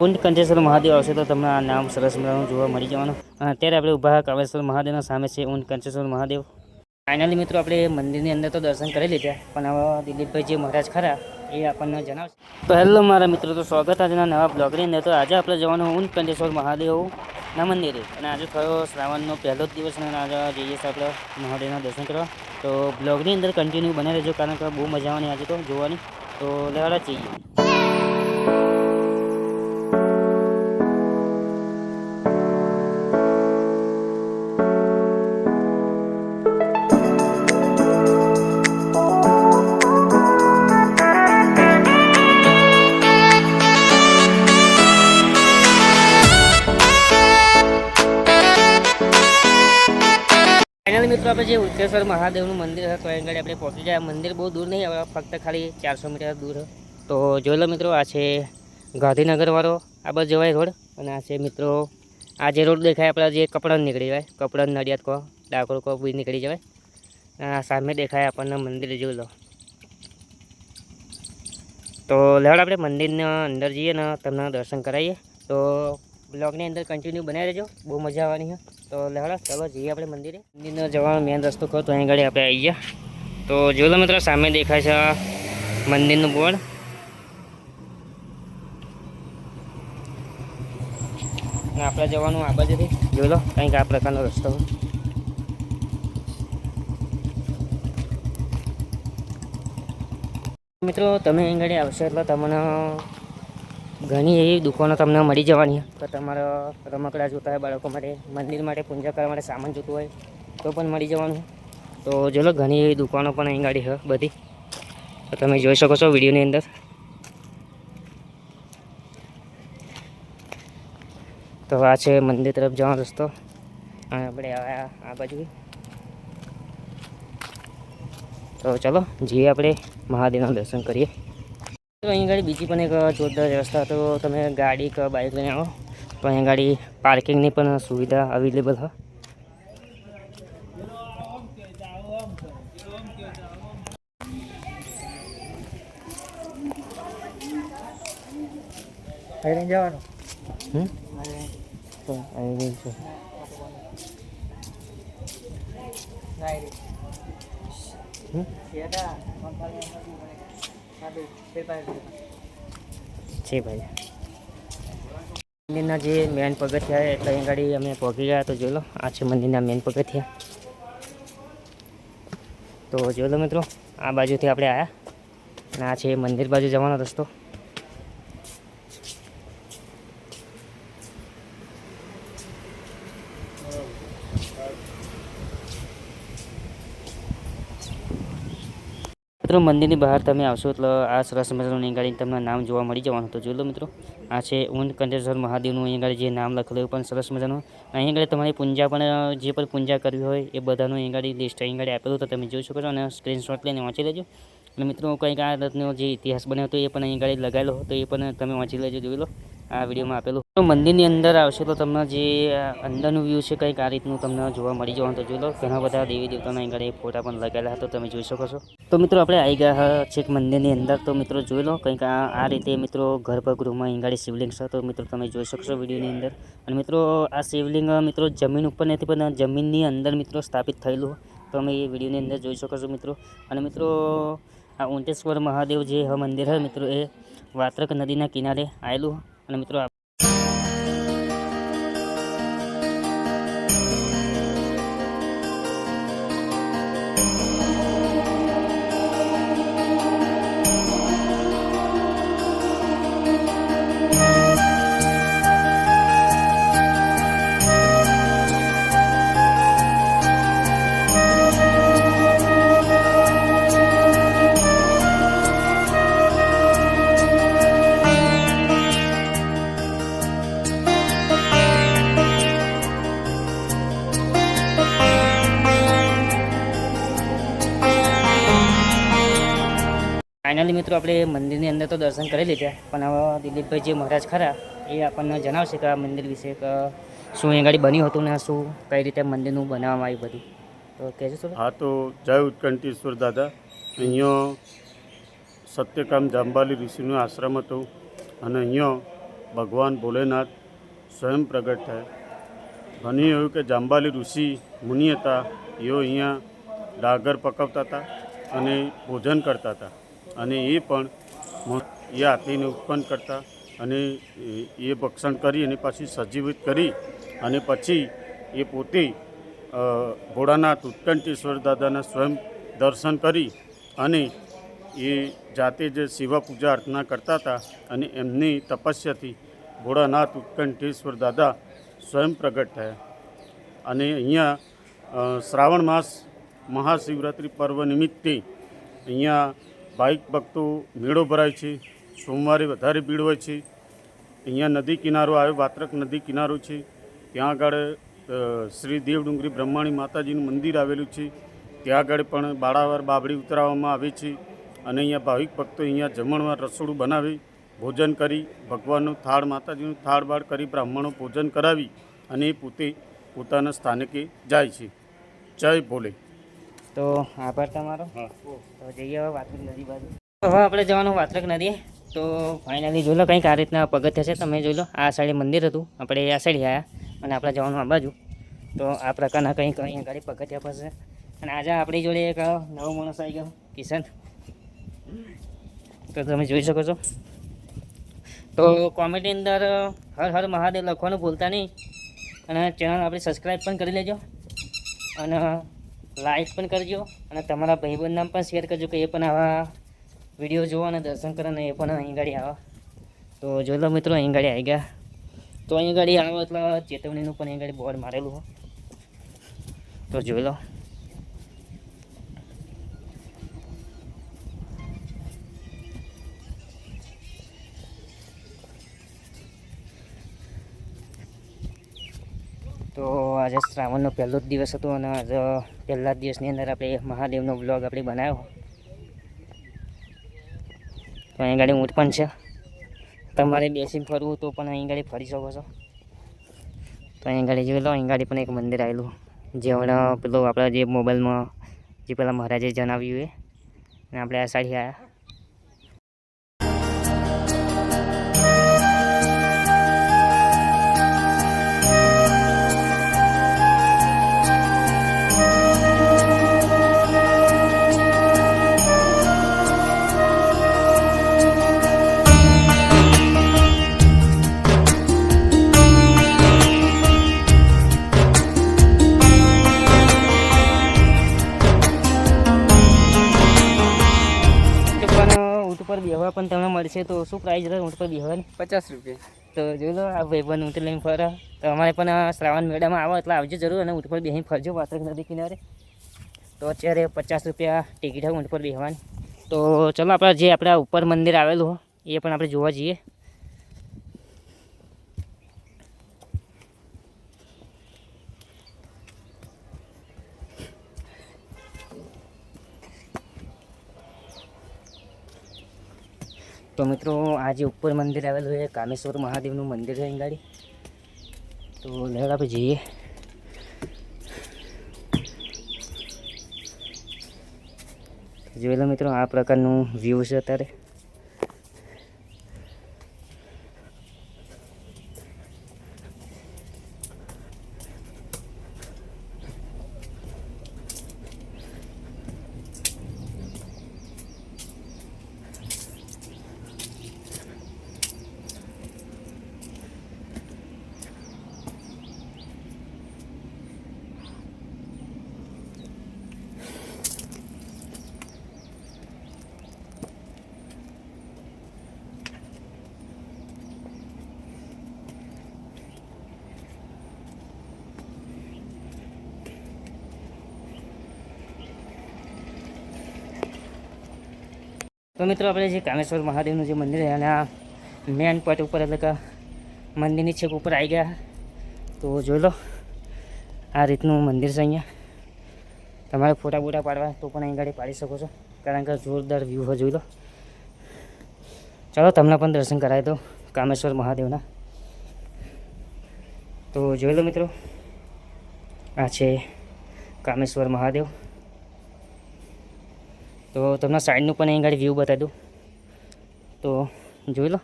કુંડ કંઠેશ્વર મહાદેવ આવશે તો તમને આ નામ સરસ મજાનું જોવા મળી જવાનું. અત્યારે આપણે ઊભા કાવેશ્વર મહાદેવના સામે છે ઊંટ કંઠેશ્વર મહાદેવ. ફાઇનલી મિત્રો, આપણે મંદિરની અંદર તો દર્શન કરી લીધા. પણ હવે દિલીપભાઈ જે મહારાજ ખરા, એ આપણને જણાવશે. તો હેલો મારા મિત્રો તો સ્વાગત આજના નવા બ્લોગની અંદર તો આજે આપણે જવાનું ઊંટ કંઠેશ્વર મહાદેવના મંદિરે. અને આજે થયો શ્રાવણનો પહેલો જ દિવસ અને આજે જઈએ છીએ આપણે મહાદેવના દર્શન કરવા. તો બ્લોગની અંદર કન્ટિન્યુ બને રહેજો, કારણ કે બહુ મજા આવવાની આજે તો જોવાની. તો લેવાડા જઈએ. મિત્રો, આપણે જે ઉત્તેશ્વર મહાદેવનું મંદિર હતું તો આગળ આપણે પહોંચી જાય મંદિર બહુ દૂર નહીં, હવે ફક્ત ખાલી ચારસો મીટર દૂર. તો જોઈ લો મિત્રો, આ છે ગાંધીનગરવાળો આ બસ જવાય રોડ. અને આ છે મિત્રો, આ જે રોડ દેખાય, આપણે જે કપડાં નીકળી જાય. કપડાં, નડિયાદ કહો ડાકોર કહો બી નીકળી જવાય. આ સામે દેખાય આપણને મંદિર, જોઈ લો. તો લેવડ આપણે મંદિરના અંદર જઈએ ને, તમને દર્શન કરાવીએ. તો બ્લોગની અંદર કન્ટિન્યુ બનાવી રહેજો. બહુ મજા આવવાની છે. તો લેવડા ચાલો જઈએ આપણે મંદિરે. મંદિરનો જવાનો મેન રસ્તો કહો તો અહીં આગળ આપણે આવી ગયા. તો જોઈ લો મિત્રો, સામે દેખાય છે મંદિરનું બોર્ડ. આપણે જવાનું આ બાજુથી. જોઈ લો, કંઈક આ પ્રકારનો રસ્તો. મિત્રો, તમે અહીં આગળ આવશો એટલે તમને ઘણી એવી દુકાનો તમને મળી જવાની. તો તમારા રમકડા જોતા હોય, બાળકો માટે, મંદિર માટે, પૂજા કરવા માટે સામાન જોતું હોય, તો પણ મળી જવાનું. તો ચલો, ઘણી એવી દુકાનો પણ અહીં ગાડી છે બધી. તો તમે જોઈ શકો છો વિડીયોની અંદર. તો આ છે મંદિર તરફ જવાનો રસ્તો. અને આપણે આવ્યા આ બાજુ. તો ચલો, જઈએ આપણે મહાદેવના દર્શન કરીએ. તો અહીં ગાડી બીજી પણ એક જોરદાર વ્યવસ્થા તો તમે ગાડી કે બાઇક લઈને આવો. તો અહીં ગાડી પાર્કિંગની પણ સુવિધા અવેલેબલ હ. લઈને જવાનું. હમ? તો આવી ગઈ છે. હમ? છે ભાઈ. મંદિરના જે મેન પગથિયા એટલે અહીં ગાડી અમે પહોંચી ગયા તો જોઈ લો, આ છે મંદિરના મેન પગથિયા. તો જોઈ લો મિત્રો, આ બાજુથી આપણે આવ્યા અને આ છે મંદિર બાજુ જવાનો રસ્તો. મિત્રો, મંદિરની બહાર તમે આવશો એટલે આ સરસ મજાનું અહીં ગાડી તમને નામ જોવા મળી જવાનું હતું. જોઈ લો મિત્રો, આ છે ઊંટ કંઠેશ્વર મહાદેવનું અહીં ગાડી જે નામ લખેલું પણ સરસ મજાનું. અહીં ગાડી તમારી પૂંજા પણ, જે પણ પૂંજા કરવી હોય, એ બધાનું અહીં ગાડી લિસ્ટ અહીં ગાડી આપેલું તો તમે જોઈ શકો છો અને સ્ક્રીનશોટ લઈને વાંચી લેજો. અને મિત્રો કંઈક આ રથનો જે ઇતિહાસ બન્યો હતો, એ પણ અહીં ગાડી લગાવેલો હતો, એ પણ તમે વાંચી લેજો, જોઈ લો. આ વિડીયોમાં આપેલું તો મંદિરની અંદર આવશે તો તમને જે અંદરનું વ્યૂ છે કંઈક આ રીતનું તમને જોવા મળી જવાનું. તો જોઈ લો, ઘણા બધા દેવી દેવતાના આગળ ફોટા પણ લગાવેલા હતા, તમે જોઈ શકો છો. તો મિત્રો, આપણે આવી ગયા છેક મંદિરની અંદર. તો મિત્રો, જોઈ લો, કંઈક આ રીતે મિત્રો ગર્ભગૃહમાં અહીં શિવલિંગ છે. તો મિત્રો, તમે જોઈ શકશો વિડીયોની અંદર. અને મિત્રો, આ શિવલિંગ મિત્રો, જમીન ઉપર નથી, પણ જમીનની અંદર મિત્રો સ્થાપિત થયેલું. તમે એ વિડીયોની અંદર જોઈ શકો છો મિત્રો. અને મિત્રો, આ ઊંટેશ્વર મહાદેવ જે મંદિર છે મિત્રો, એ વાત્રક નદીના કિનારે આવેલું. અને મિત્રો ફાઇનલી મિત્રો આપણે મંદિરની અંદર તો દર્શન કરી લીધા, પણ હવે દિલીપભાઈ જે મહારાજ ખરા, એ આપણને જણાવશે કે આ મંદિર વિશે કે શું અહીં આગળ બન્યું હતું ને શું, કઈ રીતે મંદિરનું બનાવવામાં આવ્યું બધું. તો કહેજો થોડું. હા, તો જય ઉત્કંઠેશ્વર દાદા. અહીંયા સત્યકામ જાંબાલી ઋષિનો આશ્રમ હતો અને અહીંયા ભગવાન ભોલેનાથ સ્વયં પ્રગટ થયા. ઘણી એવું કે જાંબાલી ઋષિ મુનિ હતા, એઓ અહીંયા ડાગર પકવતા હતા અને ભોજન કરતા હતા. અને એ પણ એ હાથીને ઉત્પન્ન કરતા અને એ- એ ભક્ષણ કરી અને પાછી સજીવિત કરી અને પછી એ પોતે ભોળાનાથ ઉત્કંઠેશ્વર દાદાના સ્વયં દર્શન કરી અને એ જાતે જે શિવા પૂજા અર્ચના કરતા હતા અને એમની તપસ્યાથી ભોળાનાથ ઉત્કંઠેશ્વર દાદા સ્વયં પ્રગટ થયા. અને અહીંયા શ્રાવણ માસ મહાશિવરાત્રિ પર્વ નિમિત્તે અહીંયા ભાવિક ભક્તો મેળો ભરાય છે. સોમવારે વધારે ભીડ હોય છે. અહીંયા નદી કિનારો આવ્યો વાત્રક નદી કિનારો છે. ત્યાં આગળ શ્રી દેવડુંગરી બ્રહ્માણી માતાજીનું મંદિર આવેલું છે. ત્યાં આગળ પણ બાળાવાર બાબડી ઉતરાવવામાં આવે છે અને અહીંયા ભાવિક ભક્તો અહીંયા જમણવાર રસોડું બનાવી, ભોજન કરી, ભગવાનનું થાળ, માતાજીનું થાળ બાળ કરી બ્રાહ્મણો ભોજન કરાવી અને પોતે પોતાના સ્થાનકે જાય છે. જય ભોલે. તો આભાર તમારો. તો જઈએ હવે વાત્રક નદી બાજુ. હવે આપણે જવાનું વાત્રક નદી તો ફાઇનલી જોઈ લો કંઈક આ રીતના પગથિયા છે તમે જોઈ લો. આ સાઈડે મંદિર હતું. આપણે આ સાઈડે આવ્યા અને આપણે જવાનું આ બાજુ. તો આ પ્રકારના કંઈક અહીંયા ગાડી પગથિયા પાસે. અને આજે આપણી જોડે એક નવો માણસ આવી ગયો કિશન. તો તમે જોઈ શકો છો. તો કોમેન્ટની અંદર હર હર મહાદેવ લખવાનું ભૂલતા નહીં. અને ચેનલ આપણી સબસ્ક્રાઈબ પણ કરી લેજો. અને લાઈક પણ કરજો અને તમારા ભાઈબંધ નામ પણ શેર કરજો કે એ પણ આવા વીડિયો જોવો અને દર્શન કરો ને એ પણ અહીં ગાડી આવે. તો જોઈ લો મિત્રો, અહીં ગાડી આવી ગયા. તો અહીં ગાડી આવે એટલે ચેતવણીનું પણ અહીં ગાડી બોર્ડ મારેલું તો જોઈ લો. તો આજે શ્રાવણનો પહેલો જ દિવસ હતો અને આજે પહેલા જ દિવસની અંદર આપણે મહાદેવનો બ્લોગ આપણે બનાવ્યો. તો અહીં ગાડી ઊંટ પણ છે. તમારે બેસીને ફરવું તો પણ અહીં ગાડી ફરી શકો છો. તો અહીં ગાડી જોઈ લો, અહીં ગાડી પણ એક મંદિર આવેલું. જે હમણાં પેલો આપણા જે મોબાઈલમાં જે પેલા મહારાજે જણાવ્યું એ. અને આપણે આ સાડી આવ્યા પર બેહવા પણ તમને મળશે. તો શું પ્રાઇસ રહે ઊંટ પર બેહવાની? પચાસ રૂપિયા. તો જોઈ લો આ ભાઈ પણ ઊંટ લઈને ફરે. તો અમારે પણ આ શ્રાવણ મેળામાં આવો એટલે આવજો જરૂર અને ઊંટ પર બેસીને ફરજો વાત્રક નદી કિનારે. તો અત્યારે પચાસ રૂપિયા ટિકિટ હોય ઊંટ પર બેહવાની. તો ચલો આપણે જે આપણા ઉપર મંદિર આવેલું એ પણ આપણે જોવા જઈએ. તો મિત્રો, આજે ઉપર મંદિર આવેલું છે, કામેશ્વર મહાદેવનું મંદિર છે ગાડી તો લેવડ આપણે જઈએ. જોઈ મિત્રો, આ પ્રકારનું વ્યૂ છે અત્યારે. તો મિત્રો, આપણે જે કામેશ્વર મહાદેવનું જે મંદિર છે આ મેન પોઈન્ટ ઉપર એટલે કે મંદિરની છેક ઉપર આવી ગયા. તો જોઈ લો, આ રીતનું મંદિર છે અહીંયા. તમારે ફોટા બોટા પાડવા તો પણ અહીં ગાડી પાડી શકો છો, કારણ કે જોરદાર વ્યૂ હોય જોઈ લો. ચાલો, તમને પણ દર્શન કરાવી દો કામેશ્વર મહાદેવના. તો જોઈ લો મિત્રો, આ છે કામેશ્વર મહાદેવ. તો તમને સાઈડનું પણ અહીં ગાડી વ્યૂ બતાવી દઉં. તો જોઈ લો,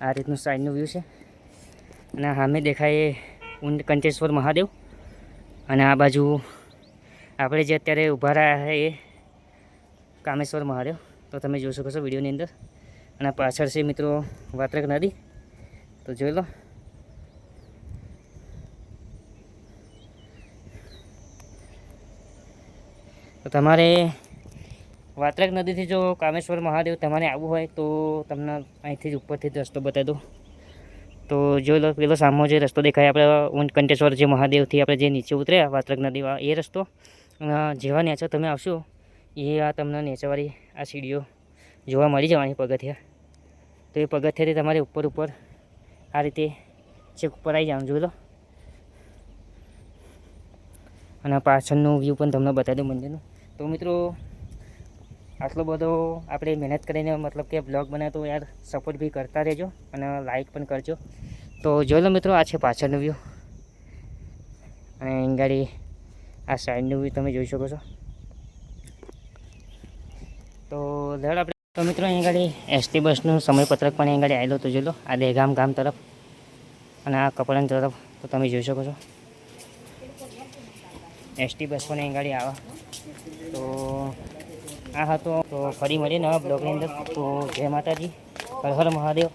આ રીતનું સાઈડનું વ્યૂ છે. અને સામે દેખાય ઊંડ કંચેશ્વર મહાદેવ. અને આ બાજુ આપણે જે અત્યારે ઊભા રહ્યા છે એ કામેશ્વર મહાદેવ. તો તમે જોઈ શકો છો વિડીયોની અંદર. અને પાછળ છે મિત્રો વાત્રક નદી. તો જોઈ લો. તો તમારે વાત્રક નદીથી જો કામેશ્વર મહાદેવ તમારે આવવું હોય તો તમને અહીંથી જ ઉપરથી રસ્તો બતાવી દઉં. તો જો પેલો સામો જે રસ્તો દેખાય, આપણે ઊંટ કંટેશ્વર જે મહાદેવથી આપણે જે નીચે ઉતર્યા, વાત્રક નદીમાં એ રસ્તો જેવા નેચર તમે આવશો, એ આ તમને નેચરવાળી આ સીડીઓ જોવા મળી જવાની પગથિયા. તો એ પગથિયાથી તમારે ઉપર ઉપર આ રીતે છેક ઉપર આવી જવાનું, જોઈ લો. અને પાછળનું વ્યૂ પણ તમને બતાવી દઉં મંદિરનું. તો મિત્રો આટલો બધો આપણે મહેનત કરીને મતલબ કે બ્લોગ બનાવ્યો તો યાર સપોર્ટ બી કરતા રહેજો અને લાઇક પણ કરજો. તો જોઈ લો મિત્રો, આ છે પાછળનું વ્યૂ અને ગાડી આ સાઈડનું વ્યૂ તમે જોઈ શકો છો. તો ધડ આપણે, તો મિત્રો અહીં ગાડી એસટી બસનું સમયપત્રક પણ અહીં ગાડી આવેલો તો જોઈ લો, આ દેગામ ગામ તરફ અને આ કપડાં તરફ તો તમે જોઈ શકો છો. એસટી બસ પણ અહીં ગાડી આવે. તો આ હતો. તો ફરી મળીએ નવા બ્લોગની અંદર. તો જય માતાજી. હર હર મહાદેવ.